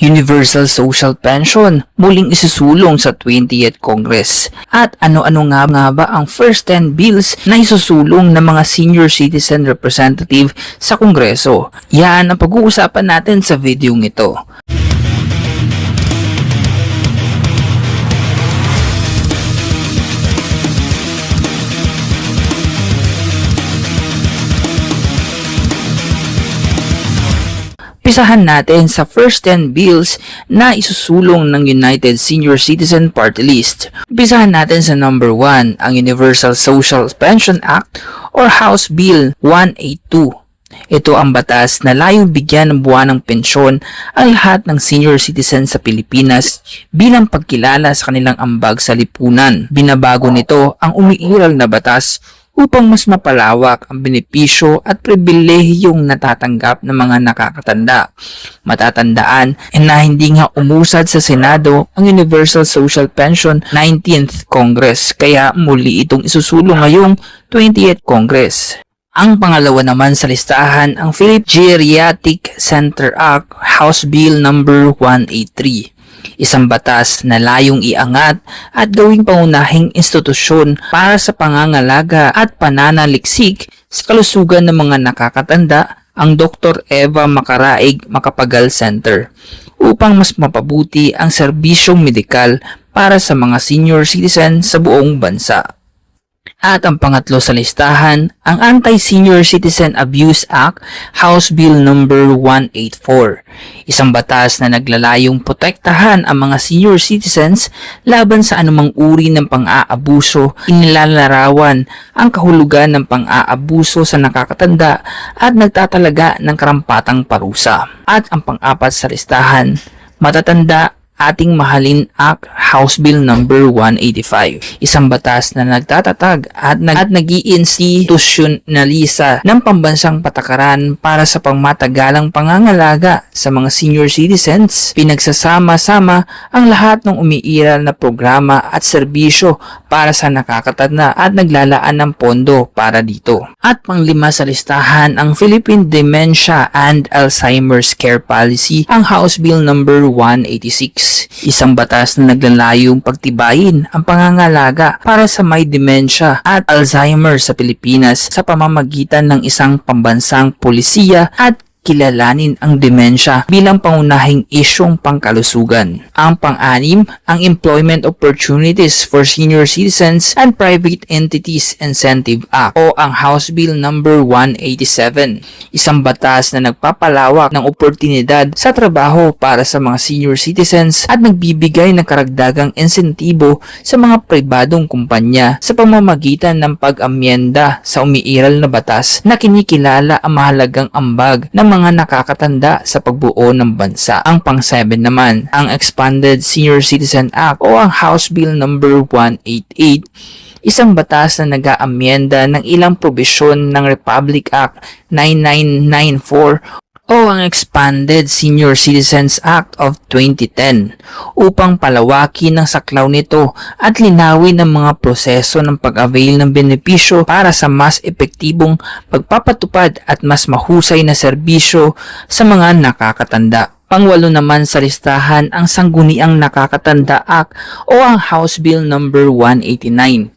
Universal Social Pension muling isusulong sa 20th Congress. At ano-ano nga nga ba ang first 10 bills na isusulong ng mga senior citizen representative sa Kongreso? Yan ang pag-uusapan natin sa video ito. Pisahan natin sa first 10 bills na isusulong ng United Senior Citizen Party List. Pisahan natin sa number 1, ang Universal Social Pension Act or House Bill 182. Ito ang batas na layong bigyan ng buwan ng pensyon ang lahat ng senior citizen sa Pilipinas bilang pagkilala sa kanilang ambag sa lipunan. Binabago nito ang umiiral na batas upang mas mapalawak ang benepisyo at pribilehiyong natatanggap ng mga nakakatanda. Matatandaan na hindi nga umusad sa Senado ang Universal Social Pension 19th Congress kaya muli itong isusulong ngayong 20th Congress. Ang pangalawa naman sa listahan ang Philip Geriatric Center Act House Bill number 183 isang batas na layong iangat at gawing pangunahing institusyon para sa pangangalaga at pananaliksik sa kalusugan ng mga nakakatanda ang Dr. Eva Makaraig Makapagal Center upang mas mapabuti ang serbisyong medikal para sa mga senior citizen sa buong bansa. At ang pangatlo sa listahan, ang Anti-Senior Citizen Abuse Act, House Bill number 184. Isang batas na naglalayong protektahan ang mga senior citizens laban sa anumang uri ng pang-aabuso, inilalarawan ang kahulugan ng pang-aabuso sa nakakatanda at nagtatalaga ng karampatang parusa. At ang pang-apat sa listahan, matatanda ating mahalin Act House Bill number 185. Isang batas na nagtatatag at, nag at nag-iinstitutionalisa ng pambansang patakaran para sa pangmatagalang pangangalaga sa mga senior citizens. Pinagsasama-sama ang lahat ng umiiral na programa at serbisyo para sa nakakatanda at naglalaan ng pondo para dito. At panglima sa listahan ang Philippine Dementia and Alzheimer's Care Policy, ang House Bill number 186. Isang batas na naglalayong pagtibayin ang pangangalaga para sa may demensya at Alzheimer sa Pilipinas sa pamamagitan ng isang pambansang polisiya at kilalanin ang demensya bilang pangunahing isyong pangkalusugan. Ang pang-anim, ang Employment Opportunities for Senior Citizens and Private Entities Incentive Act o ang House Bill number 187. Isang batas na nagpapalawak ng oportunidad sa trabaho para sa mga senior citizens at nagbibigay ng karagdagang insentibo sa mga pribadong kumpanya sa pamamagitan ng pag-amyenda sa umiiral na batas na kinikilala ang mahalagang ambag ng mga nakakatanda sa pagbuo ng bansa. Ang pang-7 naman, ang Expanded Senior Citizen Act o ang House Bill number 188 isang batas na nag-aamyenda ng ilang probisyon ng Republic Act 9994 o ang Expanded Senior Citizens Act of 2010 upang palawakin ang saklaw nito at linawin ang mga proseso ng pag-avail ng benepisyo para sa mas epektibong pagpapatupad at mas mahusay na serbisyo sa mga nakakatanda. Pangwalo naman sa listahan ang Sangguniang Nakakatanda Act o ang House Bill number 189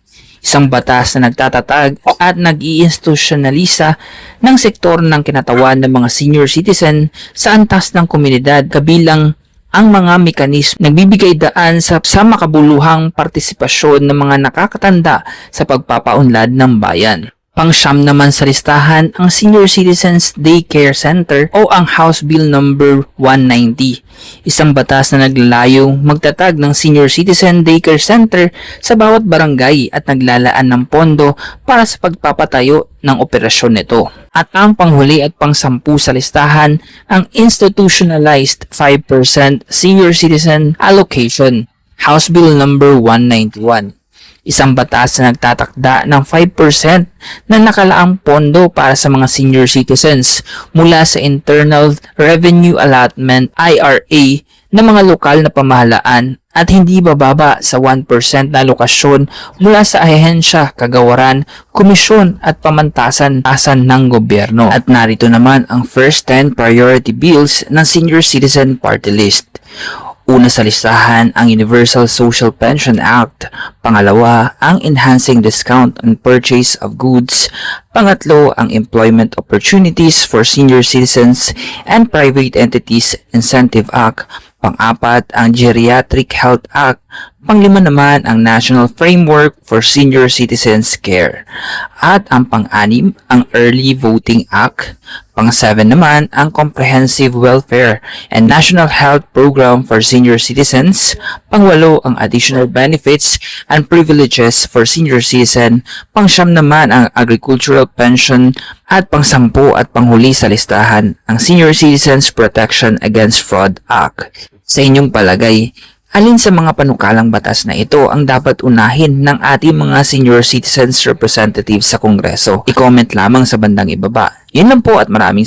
isang batas na nagtatatag at nag-iinstitutionalisa ng sektor ng kinatawan ng mga senior citizen sa antas ng komunidad kabilang ang mga mekanismo nagbibigay daan sa, sa makabuluhang partisipasyon ng mga nakakatanda sa pagpapaunlad ng bayan. Pangsyam naman sa listahan ang Senior Citizens Daycare Center o ang House Bill number 190. Isang batas na naglalayong magtatag ng Senior Citizen Daycare Center sa bawat barangay at naglalaan ng pondo para sa pagpapatayo ng operasyon nito. At ang panghuli at pangsampu sa listahan ang Institutionalized 5% Senior Citizen Allocation House Bill number 191 isang batas na nagtatakda ng 5% na nakalaang pondo para sa mga senior citizens mula sa Internal Revenue Allotment IRA ng mga lokal na pamahalaan at hindi bababa sa 1% na alokasyon mula sa ahensya, kagawaran, komisyon at pamantasan-tasan ng gobyerno. At narito naman ang first 10 priority bills ng Senior Citizen Party List. Una sa listahan ang Universal Social Pension Act, pangalawa ang Enhancing Discount on Purchase of Goods, pangatlo ang Employment Opportunities for Senior Citizens and Private Entities Incentive Act, pang-apat ang Geriatric Health Act, panglima naman ang National Framework for Senior Citizens Care, at ang pang-anim ang Early Voting Act, pang-seven naman ang Comprehensive Welfare and National Health Program for Senior Citizens, pang-walo ang Additional Benefits and Privileges for Senior Citizen, pang-siyam naman ang Agricultural Pension, at pang-sampu at panghuli sa listahan ang Senior Citizens Protection Against Fraud Act. Sa inyong palagay, alin sa mga panukalang batas na ito ang dapat unahin ng ating mga senior citizens representatives sa Kongreso? I-comment lamang sa bandang ibaba. Yun lang po at maraming